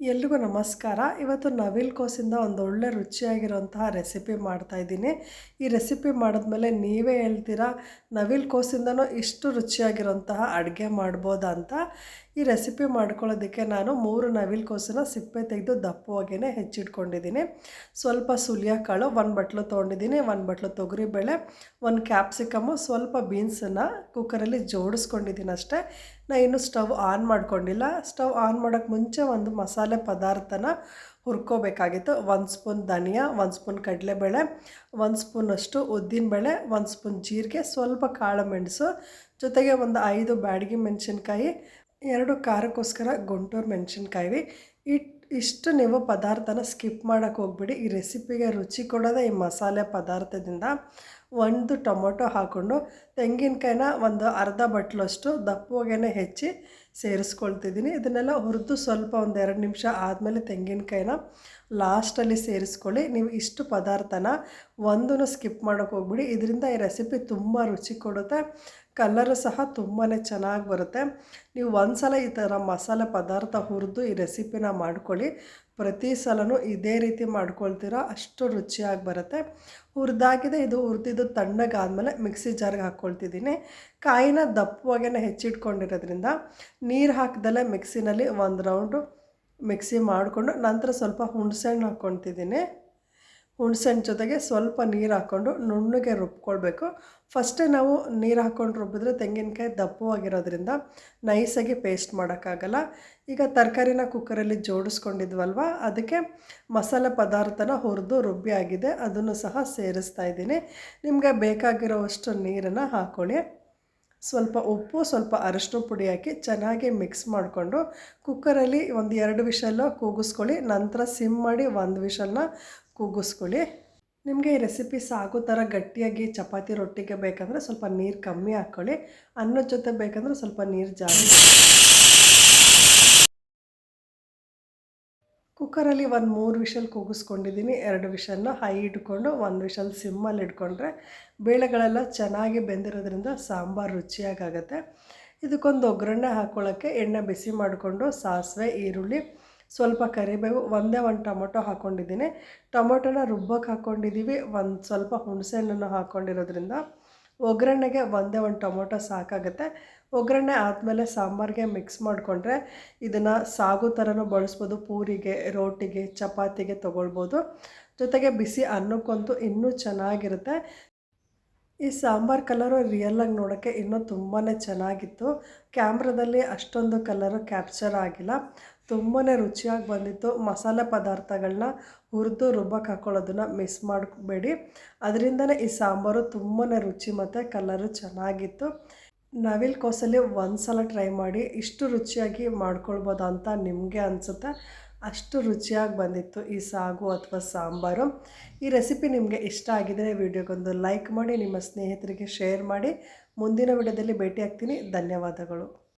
ಎಲ್ರಿಗೂ ನಮಸ್ಕಾರ. ಇವತ್ತು ನವಿಲ್ ಕೋಸಿಂದ ಒಂದು ಒಳ್ಳೆ ರುಚಿಯಾಗಿರೋಂತಹ ರೆಸಿಪಿ ಮಾಡ್ತಾ ಇದ್ದೀನಿ. ಈ ರೆಸಿಪಿ ಮಾಡಿದ್ಮೇಲೆ ನೀವೇ ಹೇಳ್ತೀರಾ, ನವಿಲ್ ಕೋಸಿಂದನೂ ಇಷ್ಟು ರುಚಿಯಾಗಿರೋಂತಹ ಅಡುಗೆ ಮಾಡ್ಬೋದಾ ಅಂತ? ಈ ರೆಸಿಪಿ ಮಾಡ್ಕೊಳ್ಳೋದಕ್ಕೆ ನಾನು ಮೂರು ನವಿಲು ಕೋಸನ್ನ ಸಿಪ್ಪೆ ತೆಗೆದು ದಪ್ಪವಾಗೇ ಹೆಚ್ಚಿಟ್ಕೊಂಡಿದ್ದೀನಿ. ಸ್ವಲ್ಪ ಕಾಳು ಒಂದು ಬಟ್ಲು ತೊಗೊಂಡಿದ್ದೀನಿ, ಒಂದು ಬಟ್ಲು ತೊಗರಿಬೇಳೆ, ಒಂದು ಕ್ಯಾಪ್ಸಿಕಮ್ಮು ಸ್ವಲ್ಪ ಬೀನ್ಸನ್ನು ಕುಕ್ಕರಲ್ಲಿ ಜೋಡಿಸ್ಕೊಂಡಿದ್ದೀನಿ ಅಷ್ಟೇ. ನಾನು ಇನ್ನೂ ಸ್ಟವ್ ಆನ್ ಮಾಡ್ಕೊಂಡಿಲ್ಲ. ಸ್ಟವ್ ಆನ್ ಮಾಡೋಕ್ಕೆ ಮುಂಚೆ ಒಂದು ಮಸಾಲೆ ಪದಾರ್ಥನ ಹುರ್ಕೋಬೇಕಾಗಿತ್ತು. ಒಂದು ಸ್ಪೂನ್ ಧನಿಯಾ, ಒಂದು ಸ್ಪೂನ್ ಕಡಲೆಬೇಳೆ, ಒಂದು ಸ್ಪೂನಷ್ಟು ಉದ್ದಿನಬೇಳೆ, ಒಂದು ಸ್ಪೂನ್ ಜೀರಿಗೆ, ಸ್ವಲ್ಪ ಕಾಳು ಮೆಣಸು, ಜೊತೆಗೆ ಒಂದು ಐದು ಬ್ಯಾಡಗಿ ಮೆಣಸಿನ್ಕಾಯಿ ಎರಡು ಖಾರಕ್ಕೋಸ್ಕರ ಗುಂಟೂರು ಮೆಣಸಿನ್ಕಾಯಿ ಇಟ್, ಇಷ್ಟು ನೀವು ಪದಾರ್ಥನ ಸ್ಕಿಪ್ ಮಾಡೋಕ್ಕೆ ಹೋಗ್ಬಿಡಿ. ಈ ರೆಸಿಪಿಗೆ ರುಚಿ ಕೊಡೋದೇ ಈ ಮಸಾಲೆ ಪದಾರ್ಥದಿಂದ ಒಂದು ಟೊಮೊಟೊ ಹಾಕ್ಕೊಂಡು ತೆಂಗಿನಕಾಯಿನ ಒಂದು ಅರ್ಧ ಬಟ್ಲಷ್ಟು ದಪ್ಪವಾಗೇ ಹೆಚ್ಚಿ ಸೇರಿಸ್ಕೊಳ್ತಿದ್ದೀನಿ. ಇದನ್ನೆಲ್ಲ ಹುರಿದು ಸ್ವಲ್ಪ ಒಂದು ಎರಡು ನಿಮಿಷ ಆದಮೇಲೆ ತೆಂಗಿನಕಾಯಿನ ಲಾಸ್ಟಲ್ಲಿ ಸೇರಿಸ್ಕೊಳ್ಳಿ. ನೀವು ಇಷ್ಟು ಪದಾರ್ಥನ ಒಂದೂ ಸ್ಕಿಪ್ ಮಾಡೋಕ್ಕೆ ಹೋಗ್ಬಿಡಿ. ಇದರಿಂದ ಈ ರೆಸಿಪಿ ತುಂಬ ರುಚಿ ಕೊಡುತ್ತೆ. ಕಲರು ಸಹ ತುಂಬಾ ಚೆನ್ನಾಗಿ ಬರುತ್ತೆ. ನೀವು ಒಂದು ಸಲ ಈ ಥರ ಮಸಾಲೆ ಪದಾರ್ಥ ಹುರಿದು ಈ ರೆಸಿಪಿನ ಮಾಡ್ಕೊಳ್ಳಿ. ಪ್ರತಿ ಸಲವೂ ಇದೇ ರೀತಿ ಮಾಡ್ಕೊಳ್ತೀರಾ, ಅಷ್ಟು ರುಚಿಯಾಗಿ ಬರುತ್ತೆ. ಹುರಿದಾಗಿದೆ, ಇದು ಹುರಿದಿದ್ದು ತಣ್ಣಗಾದಮೇಲೆ ಮಿಕ್ಸಿ ಜಾರ್ಗೆ ಹಾಕ್ಕೊಳ್ತಿದ್ದೀನಿ ಕಾಯಿನ ದಪ್ಪವಾಗೇನ ಹೆಚ್ಚಿಟ್ಕೊಂಡಿರೋದ್ರಿಂದ ನೀರು ಹಾಕ್ದಲ್ಲೇ ಮಿಕ್ಸಿನಲ್ಲಿ ಒಂದು ರೌಂಡು ಮಿಕ್ಸಿ ಮಾಡಿಕೊಂಡು ನಂತರ ಸ್ವಲ್ಪ ಹುಣಸೆಹಣ್ಣು ಹಾಕ್ಕೊಳ್ತಿದ್ದೀನಿ ಹುಣಸೆಹಣ್ಣು ಜೊತೆಗೆ ಸ್ವಲ್ಪ ನೀರು ಹಾಕ್ಕೊಂಡು ನುಣ್ಣಗೆ ರುಬ್ಕೊಳ್ಬೇಕು. ಫಸ್ಟೇ ನಾವು ನೀರು ಹಾಕ್ಕೊಂಡು ರುಬ್ಬಿದ್ರೆ ತೆಂಗಿನಕಾಯಿ ದಪ್ಪವಾಗಿರೋದ್ರಿಂದ ನೈಸಾಗಿ ಪೇಸ್ಟ್ ಮಾಡೋಕ್ಕಾಗಲ್ಲ. ಈಗ ತರಕಾರಿನ ಕುಕ್ಕರಲ್ಲಿ ಜೋಡಿಸ್ಕೊಂಡಿದ್ವಲ್ವ, ಅದಕ್ಕೆ ಮಸಾಲೆ ಪದಾರ್ಥನ ಹುರಿದು ರುಬ್ಬಿ ಆಗಿದೆ, ಅದನ್ನು ಸಹ ಸೇರಿಸ್ತಾ ಇದ್ದೀನಿ. ನಿಮಗೆ ಬೇಕಾಗಿರೋವಷ್ಟು ನೀರನ್ನು ಹಾಕ್ಕೊಳ್ಳಿ ಸ್ವಲ್ಪ ಉಪ್ಪು, ಸ್ವಲ್ಪ ಅರಶಿನ ಪುಡಿ ಹಾಕಿ ಚೆನ್ನಾಗಿ ಮಿಕ್ಸ್ ಮಾಡಿಕೊಂಡು ಕುಕ್ಕರಲ್ಲಿ ಒಂದು ಎರಡು ವಿಷಲ್ಲು ಕೂಗಿಸ್ಕೊಳ್ಳಿ. ನಂತರ ಸಿಮ್ ಮಾಡಿ ಒಂದು ವಿಷಲ್ನ ಕೂಗಿಸ್ಕೊಳ್ಳಿ. ನಿಮಗೆ ಈ ರೆಸಿಪಿ ಸಾಗು ಥರ ಗಟ್ಟಿಯಾಗಿ ಚಪಾತಿ ರೊಟ್ಟಿಗೆ ಬೇಕಂದರೆ ಸ್ವಲ್ಪ ನೀರು ಕಮ್ಮಿ ಹಾಕ್ಕೊಳ್ಳಿ ಅನ್ನದ ಜೊತೆ ಬೇಕಂದರೆ ಸ್ವಲ್ಪ ನೀರು ಜಾಸ್ತಿ ಕುಕ್ಕರಲ್ಲಿ ಒಂದು ಮೂರು ವಿಷಲ್ ಕೂಗಿಸ್ಕೊಂಡಿದ್ದೀನಿ ಎರಡು ವಿಷಲ್ನ ಹೈ ಇಟ್ಕೊಂಡು ಒಂದು ವಿಷಲ್ ಸಿಮ್ಮಲ್ಲಿ ಇಟ್ಕೊಂಡ್ರೆ ಬೇಳೆಗಳೆಲ್ಲ ಚೆನ್ನಾಗಿ ಬೆಂದಿರೋದ್ರಿಂದ ಸಾಂಬಾರು ರುಚಿಯಾಗುತ್ತೆ ಇದಕ್ಕೊಂದು ಒಗ್ಗರಣೆ ಹಾಕ್ಕೊಳ್ಳೋಕ್ಕೆ ಎಣ್ಣೆ ಬಿಸಿ ಮಾಡಿಕೊಂಡು ಸಾಸಿವೆ, ಈರುಳ್ಳಿ, ಸ್ವಲ್ಪ ಕರಿಬೇವು, ಒಂದೇ ಒಂದು ಟೊಮೊಟೊ ಹಾಕ್ಕೊಂಡಿದ್ದೀನಿ ಟೊಮೊಟೊನ ರುಬ್ಬಕ್ಕೆ ಹಾಕ್ಕೊಂಡಿದ್ದೀವಿ ಒಂದು ಸ್ವಲ್ಪ ಹುಣಸೆಹಣ್ಣನ್ನು ಹಾಕ್ಕೊಂಡಿರೋದ್ರಿಂದ ಒಗ್ಗರಣೆಗೆ ಒಂದೇ ಒಂದು ಟೊಮೊಟೊ ಸಾಕಾಗುತ್ತೆ. ಒಗ್ಗರಣೆ ಆದಮೇಲೆ ಸಾಂಬಾರಿಗೆ ಮಿಕ್ಸ್ ಮಾಡಿಕೊಂಡ್ರೆ ಇದನ್ನು ಸಾಗು ಥರನೂ ಬಳಸ್ಬೋದು. ಪೂರಿಗೆ, ರೋಟಿಗೆ, ಚಪಾತಿಗೆ ತೊಗೊಳ್ಬೋದು. ಜೊತೆಗೆ ಬಿಸಿ ಅನ್ನಕ್ಕಂತೂ ಇನ್ನೂ ಚೆನ್ನಾಗಿರುತ್ತೆ. ಈ ಸಾಂಬಾರು ಕಲರು ರಿಯಲ್ಲಾಗಿ ನೋಡೋಕ್ಕೆ ಇನ್ನೂ ತುಂಬಾ ಚೆನ್ನಾಗಿತ್ತು. ಕ್ಯಾಮ್ರದಲ್ಲಿ ಅಷ್ಟೊಂದು ಕಲರು ಕ್ಯಾಪ್ಚರ್ ಆಗಿಲ್ಲ. ತುಂಬಾ ರುಚಿಯಾಗಿ ಬಂದಿತ್ತು. ಮಸಾಲೆ ಪದಾರ್ಥಗಳನ್ನ ಹುರಿದು ರುಬ್ಬಕ್ಕೆ ಹಾಕ್ಕೊಳ್ಳೋದನ್ನು ಮಿಸ್ ಮಾಡಬೇಡಿ. ಅದರಿಂದನೇ ಈ ಸಾಂಬಾರು ತುಂಬಾ ರುಚಿ ಮತ್ತು ಕಲರು ಚೆನ್ನಾಗಿತ್ತು. ನವಿಲ್ ಕೋಸಲ್ಲಿ ಒಂದು ಸಲ ಟ್ರೈ ಮಾಡಿ ಇಷ್ಟು ರುಚಿಯಾಗಿ ಮಾಡ್ಕೊಳ್ಬೋದಾ ಅಂತ ನಿಮಗೆ ಅನಿಸುತ್ತೆ. ಅಷ್ಟು ರುಚಿಯಾಗಿ ಬಂದಿತ್ತು ಈ ಸಾಗು ಅಥವಾ ಸಾಂಬಾರು. ಈ ರೆಸಿಪಿ ನಿಮಗೆ ಇಷ್ಟ ಆಗಿದರೆ ವಿಡಿಯೋಗೊಂದು ಲೈಕ್ ಮಾಡಿ, ನಿಮ್ಮ ಸ್ನೇಹಿತರಿಗೆ ಶೇರ್ ಮಾಡಿ. ಮುಂದಿನ ವಿಡಿಯೋದಲ್ಲಿ ಭೇಟಿ ಆಗ್ತೀನಿ ಧನ್ಯವಾದಗಳು.